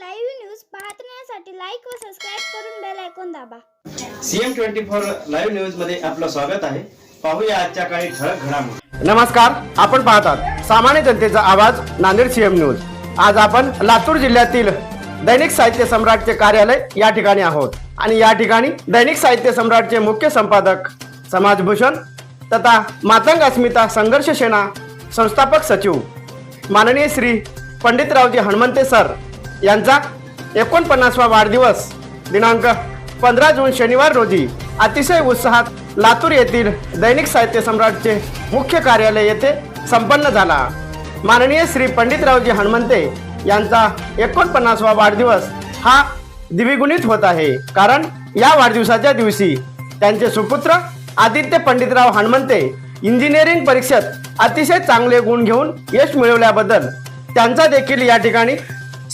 Live news पाहण्यासाठी like व subscribe करून बेल ऐकून दाबा. सीएम ट्वेंटी फोर लाईव्ह न्यूजमध्ये आपलं स्वागत आहे. पाहूया आजच्या काही ठळक घडामोडी. नमस्कार आपण पाहतात सामान्य जनतेचा आवाज नांदेड सीएम न्यूज. आज आपण लातूर जिल्ह्यातील दैनिक साहित्य सम्राटचे कार्यालय या ठिकाणी आहोत. आणि या ठिकाणी दैनिक साहित्य सम्राटचे मुख्य संपादक समाजभूषण तथा मातंग अस्मिता संघर्ष सेना संस्थापक सचिव. माननीय श्री पंडितरावजी हनुमंते सर यांचा एकोणपन्नासवा वाढदिवस. दिनांक पंधरा जून शनिवार रोजी अतिशय उत्साहात लातूर येथील दैनिक साहित्य सम्राटचे मुख्य कार्यालय येथे संपन्न झाला. माननीय श्री पंडितरावजी हनुमंते यांचा एकोणपन्नासवा वाढदिवस हा द्विगुणित होत आहे. कारण या वाढदिवसाच्या दिवशी त्यांचे सुपुत्र आदित्य पंडितराव हनुमंते इंजिनिअरिंग परीक्षेत अतिशय चांगले गुण घेऊन यश मिळवल्याबद्दल त्यांचा देखील या ठिकाणी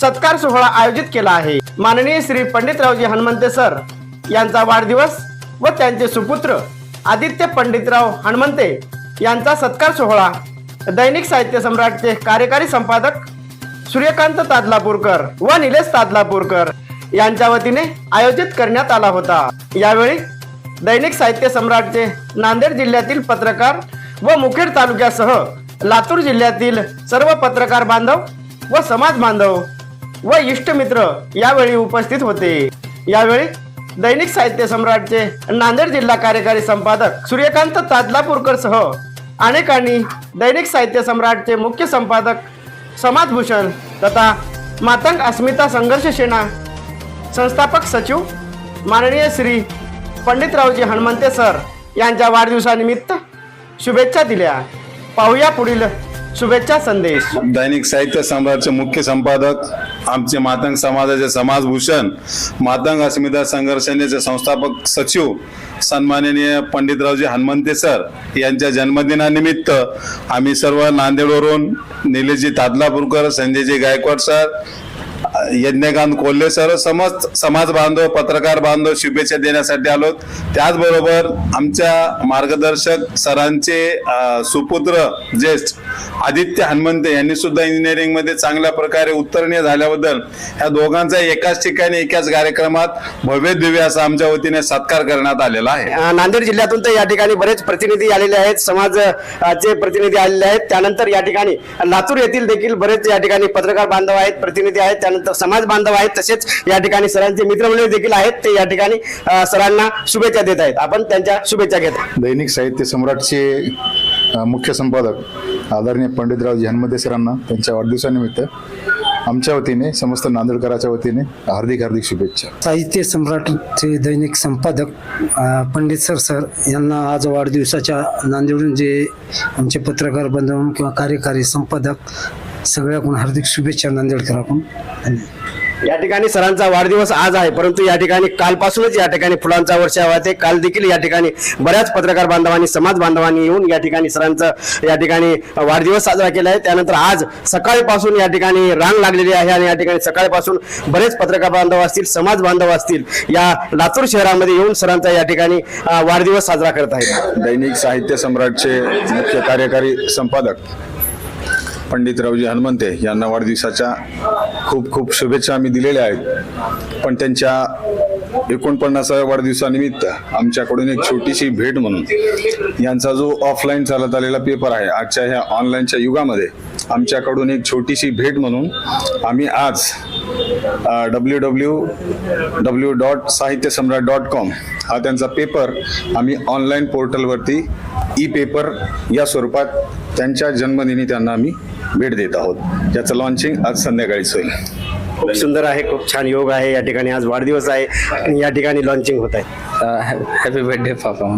सत्कार सोहळा आयोजित केला आहे. माननीय श्री पंडितरावजी हनुमंते सर यांचा वाढदिवस व त्यांचे सुपुत्र आदित्य पंडितराव हनुमंते यांचा सत्कार सोहळा दैनिक साहित्य सम्राटचे कार्यकारी संपादक सूर्यकांत तादलापूरकर व निलेश तादलापूरकर यांच्या वतीने आयोजित करण्यात आला होता. यावेळी दैनिक साहित्य सम्राटचे नांदेड जिल्ह्यातील पत्रकार व मुखेड तालुक्यासह लातूर जिल्ह्यातील सर्व पत्रकार बांधव व समाज बांधव व इष्टमित्र यावेळी उपस्थित होते. यावेळी दैनिक साहित्य सम्राटचे नांदेड जिल्हा कार्यकारी संपादक सूर्यकांत तादलापूरकर सह अनेकांनी दैनिक साहित्य सम्राटचे मुख्य संपादक समाजभूषण तथा मातंग अस्मिता संघर्ष सेना संस्थापक सचिव माननीय श्री पंडितरावजी हनुमंते सर यांच्या वाढदिवसानिमित्त शुभेच्छा दिल्या. पाहूया पुढील शुभेच्छा संदेश. दैनिक साहित्य सम्राटचे मुख्य संपादक आमचे मातंग समाजाचे समाजभूषण मातंग अस्मिता संघर्षनेचे संस्थापक सचिव सन्माननीय पंडितरावजी हनुमंते सर यांच्या जन्मदिनानिमित्त आम्ही सर्व नांदेडवरून निलेशजी तादलापूरकर संजयजी गायकवाड सर यज्ञकांत कोल्हे सर समस्त समाज बांधव पत्रकार बांधव शुभेच्छा देण्यासाठी आलो त्याचबरोबर आमच्या मार्गदर्शक सरांचे सुपुत्र ज्येष्ठ आदित्य हनुमंते यांनी सुद्धा इंजिनिअरिंगमध्ये चांगल्या प्रकारे उत्तरणीय झाल्याबद्दल या दोघांचा एकाच ठिकाणी एकाच कार्यक्रमात भव्य दिव्य असा आमच्या वतीने सत्कार करण्यात आलेला आहे. नांदेड जिल्ह्यातून तर या ठिकाणी बरेच प्रतिनिधी आलेले आहेत. समाजाचे प्रतिनिधी आलेले आहेत. त्यानंतर या ठिकाणी लातूर येथील देखील बरेच या ठिकाणी पत्रकार बांधव आहेत प्रतिनिधी आहेत. त्यानंतर समाज बांधव आहेत तसेच या ठिकाणी सरांचे मित्रमंडळी देखील आहेत. ते या ठिकाणी सरांना शुभेच्छा देत आहेत. आपण त्यांच्या शुभेच्छा घेत. दैनिक साहित्य सम्राटचे मुख्य संपादक आदरणीय पंडितरावजी हनुमते सरांना त्यांच्या वाढदिवसानिमित्त आमच्या वतीने समस्त नांदेडकराच्या वतीने हार्दिक हार्दिक शुभेच्छा. साहित्य सम्राटचे दैनिक संपादक पंडित सर सर यांना आज वाढदिवसाच्या नांदेडून जे आमचे पत्रकार बंधू किंवा कार्यकारी संपादक सगळ्याकडून हार्दिक शुभेच्छा नांदेडकराकडून धन्यवाद. या ठिकाणी सरांचा वाढदिवस आज आहे परंतु या ठिकाणी कालपासूनच या ठिकाणी फुलांचा वर्षाव आहे. काल देखील या ठिकाणी बऱ्याच पत्रकार बांधवांनी समाज बांधवांनी येऊन या ठिकाणी सरांचा या ठिकाणी वाढदिवस साजरा केला आहे. त्यानंतर आज सकाळपासून या ठिकाणी रांग लागलेली आहे आणि या ठिकाणी सकाळपासून बरेच पत्रकार बांधव असतील समाज बांधव असतील या लातूर शहरामध्ये येऊन सरांचा या ठिकाणी वाढदिवस साजरा करत आहेत. दैनिक साहित्य सम्राटचे मुख्य कार्यकारी संपादक पंडितरावजी हनुमंते यांना वाढदिवसाच्या खूप खूप शुभेच्छा आम्ही दिलेल्या आहेत. पण त्यांच्या एकोणपन्नासाव्या वाढदिवसानिमित्त आमच्याकडून एक छोटीशी भेट म्हणून यांचा जो ऑफलाईन चालत आलेला पेपर आहे आजच्या ह्या ऑनलाईनच्या युगामध्ये आमच्याकडून एक छोटीशी भेट म्हणून आम्ही आज डब्ल्यू डब्ल्यू डब्ल्यू डॉट साहित्य सम्राट डॉट कॉम हा त्यांचा पेपर आम्ही ऑनलाईन पोर्टलवरती ई पेपर या स्वरूपात त्यांच्या जन्मदिनी त्यांना आम्ही भेट देत आहोत. ज्याचं लॉन्चिंग आज संध्याकाळीच होईल. खूप सुंदर आहे खूप छान योग आहे. या ठिकाणी आज वाढदिवस आहे आणि या ठिकाणी लॉन्चिंग होत आहे. Happy birthday papa.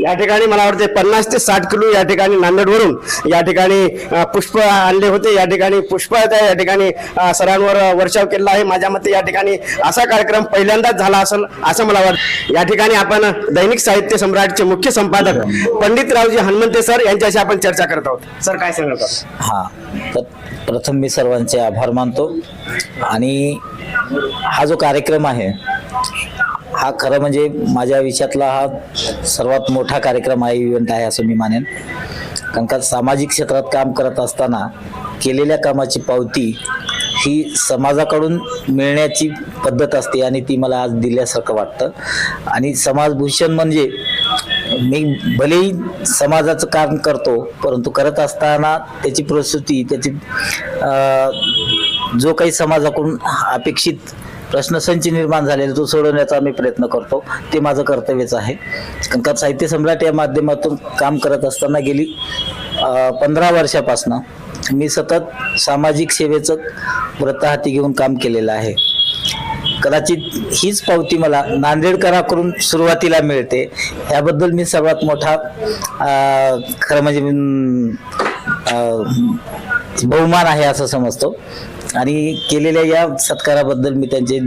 या ठिकाणी मला वाटते पन्नास ते साठ किलो या ठिकाणी नांदेडवरून या ठिकाणी पुष्प आणले होते. या ठिकाणी पुष्प आहेत या ठिकाणी सरांवर वर्षाव केला आहे. माझ्या मते या ठिकाणी असा कार्यक्रम पहिल्यांदाच झाला असेल असं मला वाटतं. या ठिकाणी आपण दैनिक साहित्य सम्राटचे मुख्य संपादक पंडितरावजी हनुमंते सर यांच्याशी आपण चर्चा करत आहोत. सर काय सांगतात आहोत हा प्रथम मी सर्वांचे आभार मानतो. आणि हा जो कार्यक्रम आहे हा खरं म्हणजे माझ्या आयुष्यातला हा सर्वात मोठा कार्यक्रम आहे इव्हेंट आहे असं मी मानेन. कारण का सामाजिक क्षेत्रात काम करत असताना केलेल्या कामाची पावती ही समाजाकडून मिळण्याची पद्धत असते आणि ती मला आज दिल्यासारखं वाटतं. आणि समाजभूषण म्हणजे मी भलेही समाजाचं काम करतो परंतु करत असताना त्याची प्रस्तुती त्याची जो काही समाजाकडून अपेक्षित प्रश्नसंच निर्माण झालेला तो सोडवण्याचा मी प्रयत्न करतो. ते माझं कर्तव्यच आहे. कंकात साहित्य सम्राट या माध्यमातून काम करत असताना गेली पंधरा वर्षापासनं मी सतत सामाजिक सेवेचं व्रत हाती घेऊन काम केलेलं आहे. कदाचित हीच पावती मला नांदेडकराकडून सुरुवातीला मिळते. याबद्दल मी सर्वात मोठा खरं म्हणजे बहुमान आहे असं समजतो. आणि केलेल्या या सत्काराबद्दल मी त्यांचे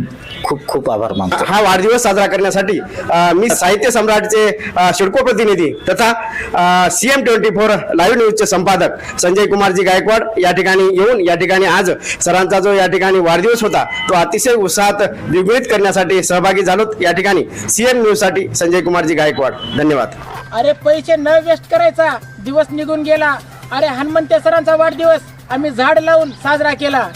खूप खूप आभार मानतो. हा वाढदिवस साजरा करण्यासाठी अ, मी साहित्य सम्राटचे अ, शिडको प्रतिनिधी तथा C M twenty four live न्यूजचे संपादक संजय कुमारजी गायकवाड या ठिकाणी येऊन या ठिकाणी आज सरांचा जो या ठिकाणी वाढदिवस होता तो अतिशय उत्साहात द्विगुणित करण्यासाठी सहभागी झालोत. या ठिकाणी सी एम न्यूजसाठी संजय कुमारजी गायकवाड. धन्यवाद. अरे पैसे न वेस्ट करायचा. दिवस निघून गेला. अरे हनुमंत सरांचा वाढदिवस. आम्ही झाड लावून साजरा केला.